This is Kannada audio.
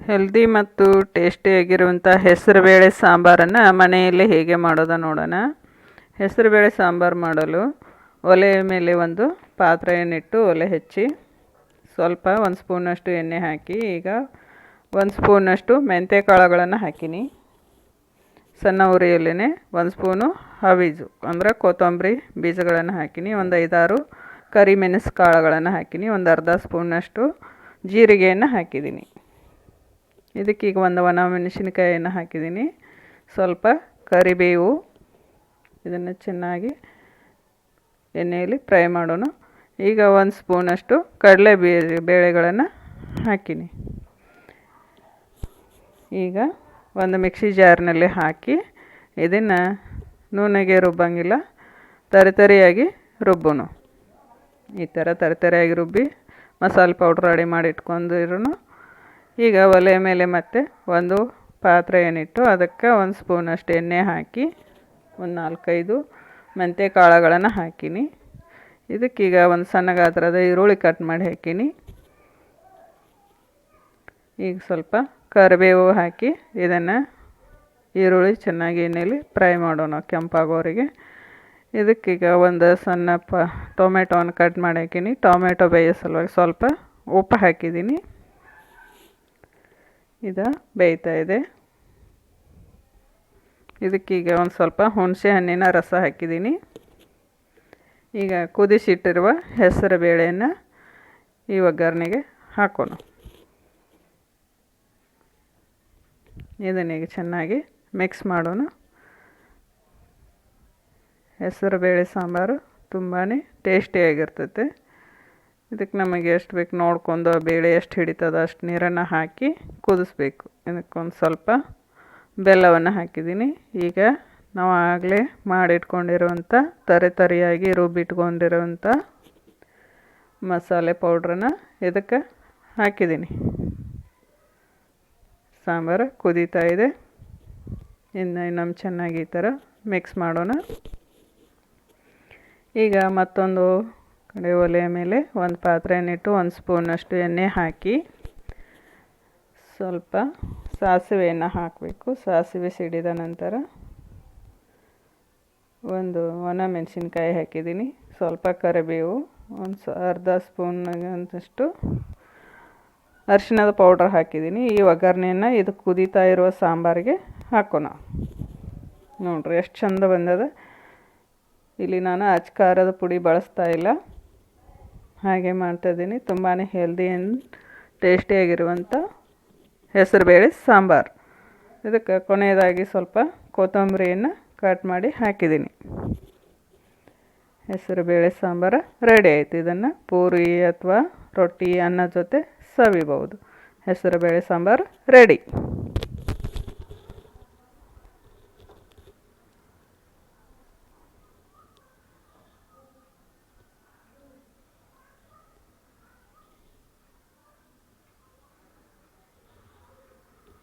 ಹೆಲ್ದಿ ಮತ್ತು ಟೇಸ್ಟಿಯಾಗಿರುವಂಥ ಹೆಸರುಬೇಳೆ ಸಾಂಬಾರನ್ನು ಮನೆಯಲ್ಲೇ ಹೇಗೆ ಮಾಡೋದ ನೋಡೋಣ. ಹೆಸರುಬೇಳೆ ಸಾಂಬಾರು ಮಾಡಲು ಒಲೆಯ ಮೇಲೆ ಒಂದು ಪಾತ್ರೆಯನ್ನಿಟ್ಟು ಒಲೆ ಹೆಚ್ಚಿ ಸ್ವಲ್ಪ ಒಂದು ಸ್ಪೂನಷ್ಟು ಎಣ್ಣೆ ಹಾಕಿ ಈಗ ಒಂದು ಸ್ಪೂನಷ್ಟು ಮೆಂತ್ಯ ಕಾಳುಗಳನ್ನು ಹಾಕಿನಿ. ಸಣ್ಣ ಉರಿಯಲ್ಲೇ ಒಂದು ಸ್ಪೂನು ಹವೀಜು ಅಂದರೆ ಕೊತ್ತಂಬರಿ ಬೀಜಗಳನ್ನು ಹಾಕಿನಿ. ಒಂದು ಐದಾರು ಕರಿಮೆಣಸು ಕಾಳುಗಳನ್ನು ಹಾಕಿನಿ. ಒಂದು ಅರ್ಧ ಸ್ಪೂನಷ್ಟು ಜೀರಿಗೆಯನ್ನು ಹಾಕಿದ್ದೀನಿ ಇದಕ್ಕೀಗ ಒಂದು ಒಣ ಮೆಣಸಿನಕಾಯಿಯನ್ನು ಹಾಕಿದ್ದೀನಿ. ಸ್ವಲ್ಪ ಕರಿಬೇವು ಇದನ್ನು ಚೆನ್ನಾಗಿ ಎಣ್ಣೆಯಲ್ಲಿ ಫ್ರೈ ಮಾಡೋಣ. ಈಗ ಒಂದು ಸ್ಪೂನಷ್ಟು ಕಡಲೆ ಬೇಳೆಗಳನ್ನು ಹಾಕಿನಿ. ಈಗ ಒಂದು ಮಿಕ್ಸಿ ಜಾರ್ನಲ್ಲಿ ಹಾಕಿ ಇದನ್ನು ನೂನೆಗೆ ರುಬ್ಬಂಗಿಲ್ಲ ತರಿತರಿಯಾಗಿ ರುಬ್ಬೋಣ ಈ ಥರ ತರಿತರಿಯಾಗಿ ರುಬ್ಬಿ ಮಸಾಲೆ ಪೌಡ್ರ್ ರೆಡಿ ಮಾಡಿ ಈಗ ಒಲೆ ಮೇಲೆ ಮತ್ತೆ ಒಂದು ಪಾತ್ರೆಯನ್ನಿಟ್ಟು ಅದಕ್ಕೆ ಒಂದು ಸ್ಪೂನಷ್ಟು ಎಣ್ಣೆ ಹಾಕಿ, ಒಂದು ನಾಲ್ಕೈದು ಮೆಂತ್ಯ ಕಾಳುಗಳನ್ನು ಹಾಕೀನಿ. ಇದಕ್ಕೀಗ ಒಂದು ಸಣ್ಣ ಗಾತ್ರದ ಈರುಳ್ಳಿ ಕಟ್ ಮಾಡಿ ಹಾಕೀನಿ. ಈಗ ಸ್ವಲ್ಪ ಕರಿಬೇವು ಹಾಕಿ ಇದನ್ನು ಈರುಳ್ಳಿ ಚೆನ್ನಾಗಿ ಎಣ್ಣೆಯಲ್ಲಿ ಫ್ರೈ ಮಾಡೋಣ ಕೆಂಪಾಗೋರಿಗೆ. ಇದಕ್ಕೀಗ ಒಂದು ಸಣ್ಣ ಪ ಟೊಮೆಟೊವನ್ನು ಕಟ್ ಮಾಡಿ ಹಾಕೀನಿ. ಟೊಮೆಟೊ ಬೇಯೋ ಸಲುವಾಗಿ ಸ್ವಲ್ಪ ಉಪ್ಪು ಹಾಕಿದ್ದೀನಿ ಇದು ಬೇಯ್ತಾ ಇದೆ. ಇದಕ್ಕೀಗ ಒಂದು ಸ್ವಲ್ಪ ಹುಣಸೆ ಹಣ್ಣಿನ ರಸ ಹಾಕಿದ್ದೀನಿ. ಈಗ ಕುದಿಸಿಟ್ಟಿರುವ ಹೆಸರು ಬೇಳೆಯನ್ನು ಈ ಒಗ್ಗರಣೆಗೆ ಹಾಕೋಣ. ಇದನ್ನೀಗ ಚೆನ್ನಾಗಿ ಮಿಕ್ಸ್ ಮಾಡೋಣ. ಹೆಸರು ಬೇಳೆ ಸಾಂಬಾರು ತುಂಬಾ ಟೇಸ್ಟಿಯಾಗಿರ್ತೈತೆ ಇದಕ್ಕೆ ನಮಗೆ ಎಷ್ಟು ಬೇಕು ನೋಡ್ಕೊಂಡು ಬೇಳೆ ಎಷ್ಟು ಹಿಡಿತದ ಅಷ್ಟು ನೀರನ್ನು ಹಾಕಿ ಕುದಿಸ್ಬೇಕು. ಇದಕ್ಕೊಂದು ಸ್ವಲ್ಪ ಬೆಲ್ಲವನ್ನು ಹಾಕಿದ್ದೀನಿ. ಈಗ ನಾವು ಆಗಲೇ ಮಾಡಿಟ್ಕೊಂಡಿರುವಂಥ ತರೆ ತರಿಯಾಗಿ ರುಬ್ಬಿಟ್ಕೊಂಡಿರುವಂಥ ಮಸಾಲೆ ಪೌಡ್ರನ್ನ ಇದಕ್ಕೆ ಹಾಕಿದ್ದೀನಿ. ಸಾಂಬಾರು ಕುದೀತಾ ಇದೆ. ಇನ್ನು ಇನ್ನೊಮ್ಮೆ ಚೆನ್ನಾಗಿ ಈ ಥರ ಮಿಕ್ಸ್ ಮಾಡೋಣ. ಈಗ ಮತ್ತೊಂದು ಕಡೆ ಒಲೆಯ ಮೇಲೆ ಒಂದು ಪಾತ್ರೆಯನ್ನಿಟ್ಟು ಒಂದು ಸ್ಪೂನಷ್ಟು ಎಣ್ಣೆ ಹಾಕಿ, ಸ್ವಲ್ಪ ಸಾಸಿವೆಯನ್ನು ಹಾಕಬೇಕು. ಸಾಸಿವೆ ಸಿಡಿದ ನಂತರ ಒಂದು ಒಣ ಮೆಣಸಿನ್ಕಾಯಿ ಹಾಕಿದ್ದೀನಿ. ಸ್ವಲ್ಪ ಕರಿಬೇವು, ಒಂದು ಅರ್ಧ ಅಂತಷ್ಟು ಅರಿಶಿಣದ ಪೌಡ್ರ್ ಹಾಕಿದ್ದೀನಿ. ಈ ಒಗ್ಗರಣೆಯನ್ನು ಇದು ಕುದೀತಾ ಇರುವ ಸಾಂಬಾರಿಗೆ ಹಾಕೋಣ. ನೋಡ್ರಿ, ಎಷ್ಟು ಚಂದ ಬಂದದ. ಇಲ್ಲಿ ನಾನು ಅಚ್ ಖಾರದ ಪುಡಿ ಬಳಸ್ತಾ ಇಲ್ಲ. ಹಾಗೆ ಮಾಡ್ತಾಯಿದ್ದೀನಿ ತುಂಬಾ ಹೆಲ್ದಿ ಆ್ಯಂಡ್ ಟೇಸ್ಟಿಯಾಗಿರುವಂಥ ಹೆಸರುಬೇಳೆ ಸಾಂಬಾರು. ಇದಕ್ಕೆ ಕೊನೆಯದಾಗಿ ಸ್ವಲ್ಪ ಕೊತ್ತಂಬರಿಯನ್ನು ಕಟ್ ಮಾಡಿ ಹಾಕಿದ್ದೀನಿ. ಹೆಸರುಬೇಳೆ ಸಾಂಬಾರು ರೆಡಿ ಆಯಿತು. ಇದನ್ನು ಪೂರಿ ಅಥವಾ ರೊಟ್ಟಿ, ಅನ್ನ ಜೊತೆ ಸವಿಬಹುದು. ಹೆಸರುಬೇಳೆ ಸಾಂಬಾರು ರೆಡಿ